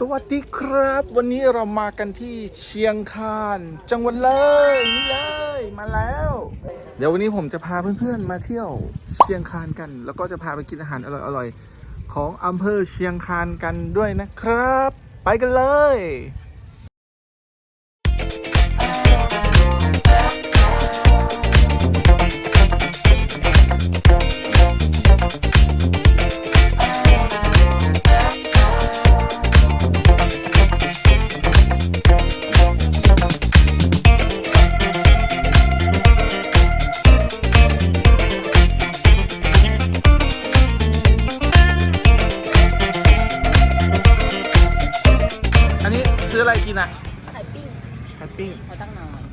สวัสดีครับ วันนี้เรามากันที่เชียงคานจังหวัดเลยนี่เลยมาแล้ว เดี๋ยววันนี้ผมจะพาเพื่อนๆมาเที่ยวเชียงคานกัน แล้วก็จะพาไปกินอาหารอร่อยๆของอำเภอเชียงคานกันด้วยนะครับ ไปกันเลย ออะไรกินอะไข่ปิ้งไข่ปิ้งเขาตั้งนาน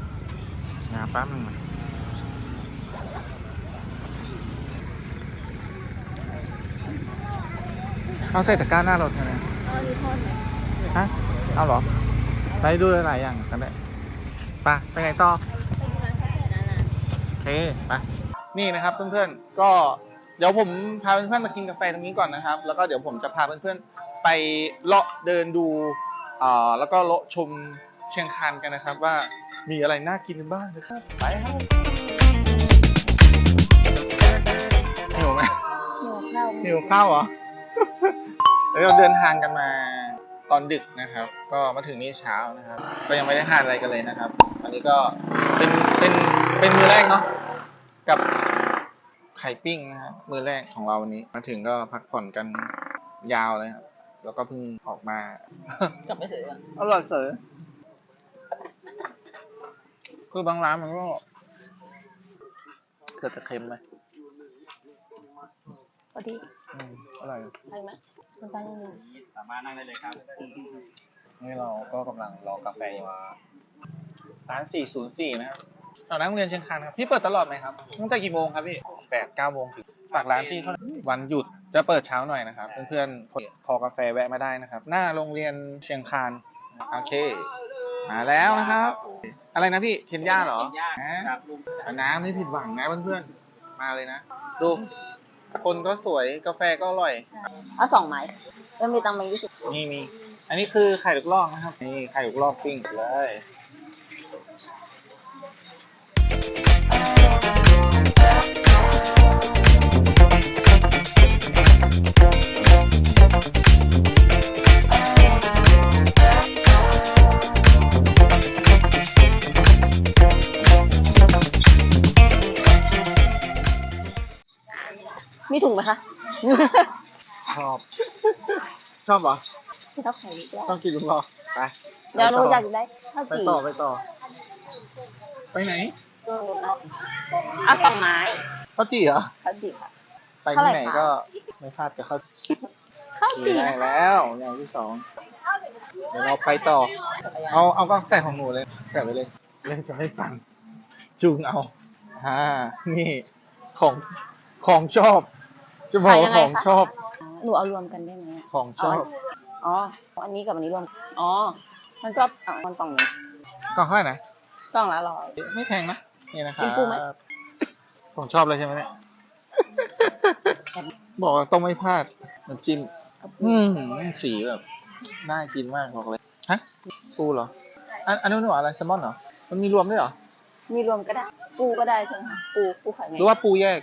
งาแป๊บนึงมาเอาใส่ตะกร้าหน้ารถนะเอาอันนี้ทอดไหมฮะ เอาเหรอ ไปดูหลายๆอย่างกันได้ไปไปไงต่อไปดูร้านกาแฟนานโอเคไป นี่นะครับเพื่อนๆ ก็เดี๋ยวผมพาเพื่อนๆมากินกาแฟตรงนี้ก่อนนะครับ แล้วก็เดี๋ยวผมจะพาเพื่อนๆไปเลาะเดินดูอ่า แล้วก็เลาะชมเชียงคานกันนะครับ ว่ามีอะไรน่ากินบ้างนะครับ ไปครับหิวไหมๆหิวข้าวหิวข้าวเหรอ แล้วเราเดินทางกันมาตอนดึกนะครับ ก็มาถึงนี่เช้านะครับ ก็ยังไม่ได้ทานอะไรกันเลยนะครับ อันนี้ก็เป็นเป็นเป็นมือแรกเนาะกับไข่ปิ้งนะครับมือแรกของเราวันนี้ มาถึงก็พักผ่อนกันยาวเลยครับ แล้วก็เพิ่งออกมา กลับไปซื้อก่อนอร่อยเสยคือบางร้านมันก็เกิดจะเค็มไหมพอดีอืมอร่อย ไปไหมมันตั้งอยู่สามารถนั่งได้เลยครับ นี่เราก็กำลังรอกาแฟอยู่ร้าน 404 นะครับแถวนั้นโรงเรียนเชียงคานครับ พี่เปิดตลอดไหมครับ ตั้งแต่กี่โมงครับพี่ 8 9โมงถึงฝากร้านที่เขาวันหยุด จะเปิดเช้าหน่อยนะครับ เพื่อนๆพอกาแฟแวะมาได้นะครับ หน้าโรงเรียนเชียงคานโอเค มาแล้วนะครับ อะไรนะพี่เคนย่าเหรอเคนย่าอ่าครับลุงน้ำไม่ผิดหวังนะเพื่อนๆมาเลยนะ ดู คนก็สวยกาแฟก็อร่อยเอาสองไม้แล้วมีตังค์มายี่สิบนี่มี อันนี้คือไข่ลูกลอกนะครับ นี่ไข่ลูกลอกปิ้งเลย งไหมคะ ชอบ ชอบเหรอชอบไข่ดิบชอบกินลูกลอกไปเดี๋ยวหนูไปอยากได้ข้าวไปจี่ต่อไปต่อ ไปไหนเอาสองไม้ข้าวจี่เหรอข้าวจี่ค่ะ ไปเท่าไหร่ที่ไหนคะก็ไม่พลาดแต่ข้าวข้าวจี่จี่ได้นะคะแล้วอย่างที่สองเดี๋ยวเราไปต่อ เอาเอาก็ใส่ของหนูเลยใส่ไปเลยเล่นจะไม่ฟังจูงเอาอ่านี่ของของชอบ จะบอกว่าของชอบ หนูเอารวมกันได้ไหมอะของชอบอ๋อ อันนี้กับอันนี้รวม อ๋อ มันก็อะมันกล่องหนึงกล่องเท่าไหร่นะกล่องละร้อย ไม่แพงนะนี่นะครักิบนปูไหม ของชอบเลยใช่ไหมเนี่ย บอกว่าต้องไม่พลาดน้ำจิ้ม อืมสีแบบน่ากินมากบอกเลยฮะปูเหรอ อันอันนู้นหรออะไรแซลมอนเหรอ มันมีรวมด้วยเหรอ มีรวมก็ได้ ปูก็ได้ใช่ไหมคะปูปูไข่ไงหรือว่าปูแยก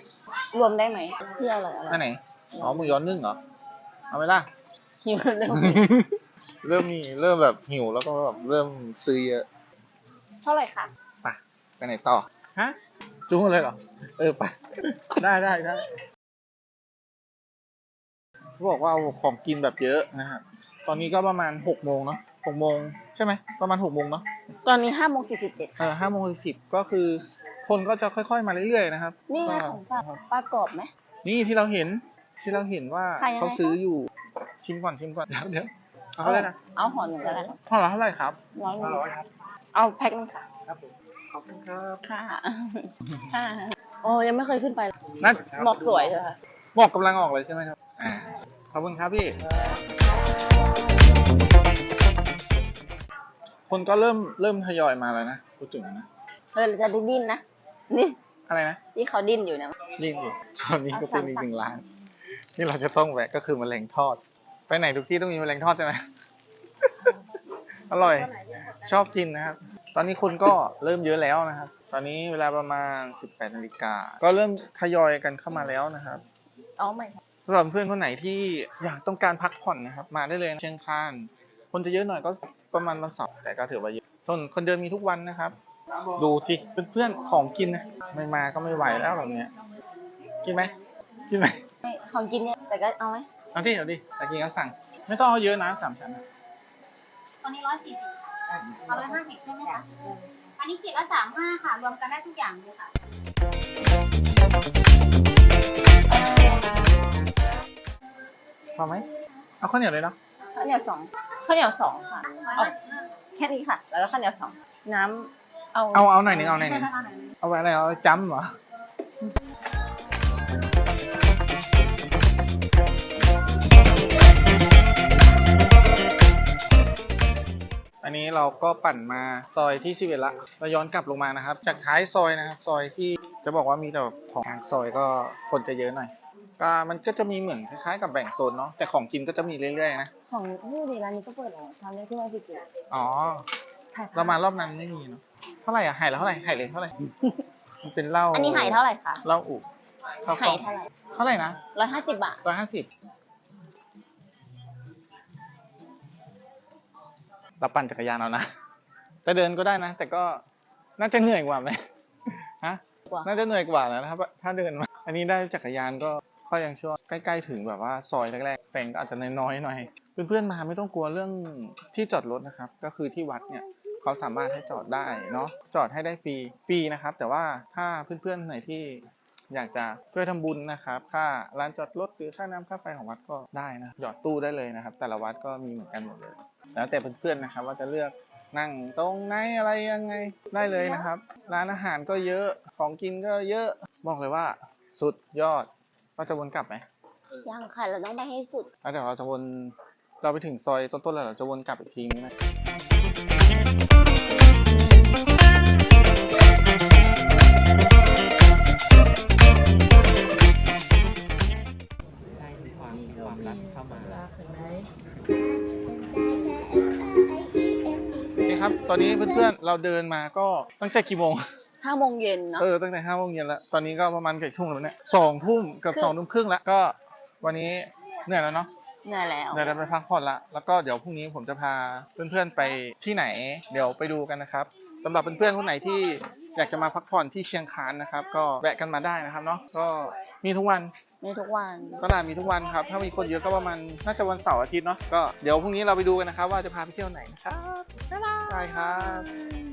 รวมได้ไหมเพื่ออะไรอะไรอันไหน อ๋อหมูย้อนนึ่งเหรอ เอาไหมล่ะ หิวเร็วเริ่มมีเริ่มแบบหิวแล้วก็แบบเริ่มซื้อเยอะเท่าไหร่คะไปไปไหนต่อ ฮะ จุ้งเลยเหรอ เออไป ได้ได้ได้เขาบอกว่าเอาของกินแบบเยอะนะครับ ตอนนี้ก็ประมาณหกโมงเนาะหกโมงใช่ไหม ประมาณหกโมงเนาะ ตอนนี้ห้าโมงสี่สิบเจ็ดเออห้าโมงสิบก็คือ คนก็จะค่อยๆมาเรื่อยๆนะครับนี่ไงก็ของฝากปลากรอบไหม นี่ที่เราเห็นที่เราเห็นว่าขายยังไง เขาซื้ออยู่ชิมก่อนชิมก่อนเดี๋ยวเดี๋ยวเอาเท่าไหร่นะเอาห่อหนึ่งก็ได้ครับห่อละเท่าไหร่ครับร้อยหนึ่งร้อยครับเอาแพ็คนึงค่ะ ครับผมขอบคุณครับค่ะค่ะโอ้ยังไม่เคยขึ้นไปเลยนั่นหมอกสวยใช่ไหมคะหมอกกำลังออกเลยใช่ไหมครับอ่าขอบคุณครับพี่ คนก็เริ่มเริ่มทยอยมาแล้วนะพูดถึงนะ เออจะได้ดิ้นนะ นี่อะไรนะที่เขาดิ้นอยู่เนี่ยนี่อยู่ตอนนี้ก็เป็นอีกหนึ่งร้านที่เราจะต้องแวะก็คือแมลงทอด ไปไหนทุกที่ต้องมีแมลงทอดใช่ไหมอร่อย ชอบกินนะครับ ตอนนี้คนก็เริ่มเยอะแล้วนะครับ ตอนนี้เวลาประมาณ 18นาฬิกา ก็เริ่มทยอยกันเข้ามาแล้วนะครับ อ๋อไม่สำหรับเพื่อนคนไหนที่อยากต้องการพักผ่อนนะครับ มาได้เลยนะเชียงคาน คนจะเยอะหน่อยก็ประมาณวันเสาร์แต่ก็ถือว่าเยอะต้นคนเดินมีทุกวันนะครับ ดูที่เพื่อนๆของกินนะไม่มาก็ไม่ไหวแล้วแบบเนี้ยกินไหมกินไหมไม่ของกินเนี่ยแต่ก็เอาไหมเอาดิเอาดิแต่กินก็สั่ง ไม่ต้องเอาเยอะนะสามชั้นนะตอนนี้ร้อยสี่สิบเอาร้อยห้าสิบใช่ไหมคะอันนี้ขีดละสามห้าค่ะรวมกันได้ทุกอย่างเลยค่ะพอไหมเอาข้าวเหนียวเลยเนาะข้าวเหนียวสองข้าวเหนียวสองค่ะเอาแค่นี้ค่ะ แล้วก็ข้าวเหนียวสองน้ำ เอาเอาเอาหน่อยหนึงเอาหน่อยหนึงใช่ค่ะเอาไว้อะไรเอาจ้ำเหรออันนี้เราก็ปั่นมาซอยที่สิบเอ็ดละเราย้อนกลับลงมานะครับ จากท้ายซอยนะครับ ซอยที่จะบอกว่ามีแต่ของซอยก็คนจะเยอะหน่อยก็มันก็จะมีเหมือนคล้ายๆกับแบ่งโซนเนาะแต่ของกินก็จะมีเรื่อยๆนะของนี่ดีร้านนี้ก็เปิดแล้วทำได้ที่ว่าสิบเจ็ดอ๋อถ่ายเรามารอบนั้นไม่มีเนาะ เท่าไหร่อะไห่ละเท่าไหร่ไห่เลยเท่าไหร่ มันเป็นเหล้าอันนี้หายเท่าไหร่คะเหล้าอุข้าวกหาล้ยองเท่าไหร่เท่าไหร่นะร้อยห้าสิบบาท ร้อยห้าสิบเราปั่นจักรยานเอานะแต่เดินก็ได้นะ แต่ก็น่าจะเหนื่อยกว่าไหมฮะกว่า น่าจะเหนื่อยกว่านะครับถ้าเดินมาอันนี้ได้จักรยานก็ค่อยยังชั่วใกล้ๆถึงแบบว่าซอยแรกๆแสงก็อาจจะน้อยๆหน่อยเพื่อนๆมาไม่ต้องกลัวเรื่องที่จอดรถนะครับ ก็คือที่วัดเนี่ย เขาสามารถให้จอดได้เนาะจอดให้ได้ฟรีฟรีนะครับ แต่ว่าถ้าเพื่อนๆไหนที่อยากจะช่วยทำบุญนะครับค่าร้านจอดรถหรือค่าน้ำค่าไฟของวัดก็ได้นะหยอดตู้ได้เลยนะครับ แต่ละวัดก็มีเหมือนกันหมดเลย แล้วแต่เพื่อนๆนะครับ ว่าจะเลือกนั่งตรงไหนอะไรยังไงได้เลยนะครับ ร้านอาหารก็เยอะของกินก็เยอะบอกเลยว่า สุดยอดเราจะวนกลับไหมยังค่ะเราต้องไปให้สุดแล้วเดี๋ยวเราจะวนเราไปถึงซอยต้นๆแล้วเราจะวนกลับอีกทีนึงนะ เพื่อนๆ เราเดินมาก็ตั้งแต่กี่โมง ห้าโมงเย็นเนาะ เออ ตั้งแต่ห้าโมงเย็นแล้ว ตอนนี้ก็ประมาณกี่ทุ่มแล้วเนี่ยสองทุ่มเกับครึ่งสองทุ่มครึ่งแล้วก็วันนี้เหนื่อยแล้วเนาะ เหนื่อยแล้ว เดี๋ยวเราไปพักผ่อนละ แล้วก็เดี๋ยวพรุ่งนี้ผมจะพาเพื่อนๆไปที่ไหน เดี๋ยวไปดูกันนะครับสำหรับเพื่อนๆคนไหนที่อยากจะมาพักผ่อนที่เชียงคานนะครับ ก็แวะกันมาได้นะครับเนาะ ก็ มีทุกวันมีทุกวันตลาดมีทุกวันครับ ถ้ามีคนเยอะก็ประมาณน่าจะวันเสาร์อาทิตย์เนาะก็เดี๋ยวพรุ่งนี้เราไปดูกันนะครับว่าจะพาไปเที่ยวไหนนะครับบ๊ายบายครับ